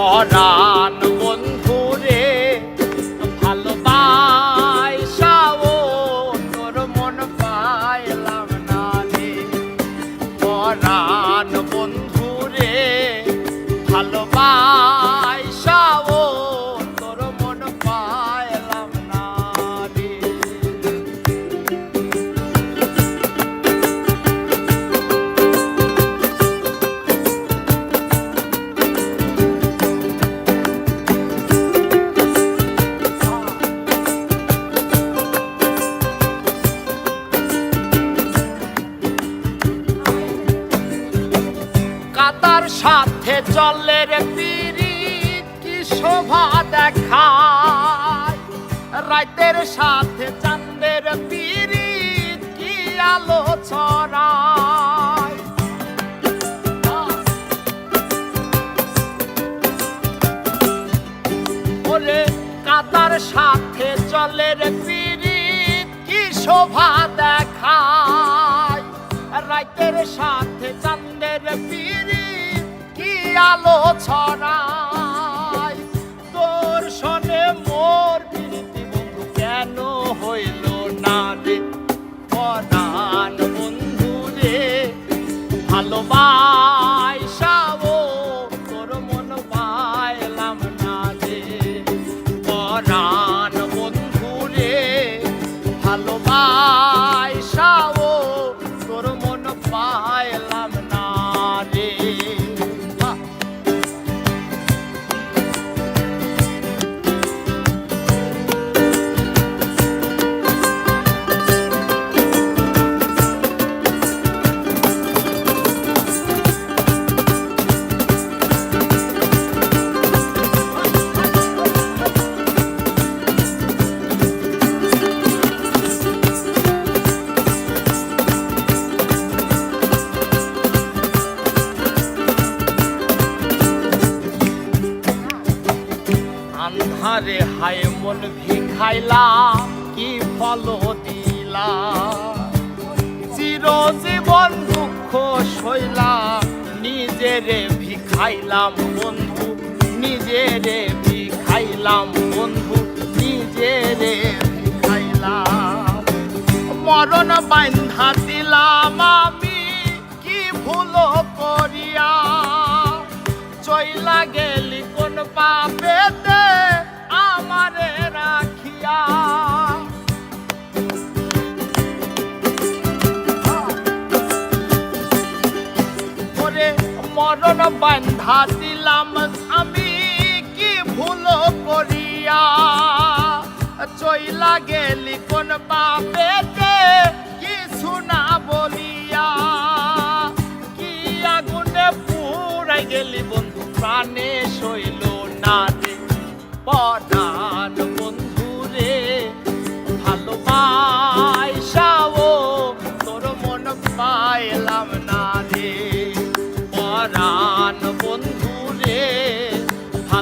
পরাণ কাতার সাথে চলে রে পিরি কি শোভা দেখায়? রাতের সাথে চাঁদের পিরি কি আলো ছড়ায়? ওরে কাতার সাথে চলে রে পিরি কি শোভা দেখায়? านโลบา আন্ধারে হায় মন ভিখাইলাম, কি ফল দিলা চিরজীবন দুঃখ সইলাম, নিজেরে ভিখাইলাম বন্ধু, নিজেরে ভিখাইলাম বন্ধু, নিজেরে ভিখাইলাম। মরণ বান্ধা দিলাম আমি, কি ভুল করিয়া? চইলা গেলি কোন পাপেতে মরণ বান্ধা দিলাম আমি, কি ভুল করিয়া? চইলা গেলি কোন বাপেতে কি না বলিয়া? কি আগুনে পুরাই গেলি বন্ধু, প্রাণে সইল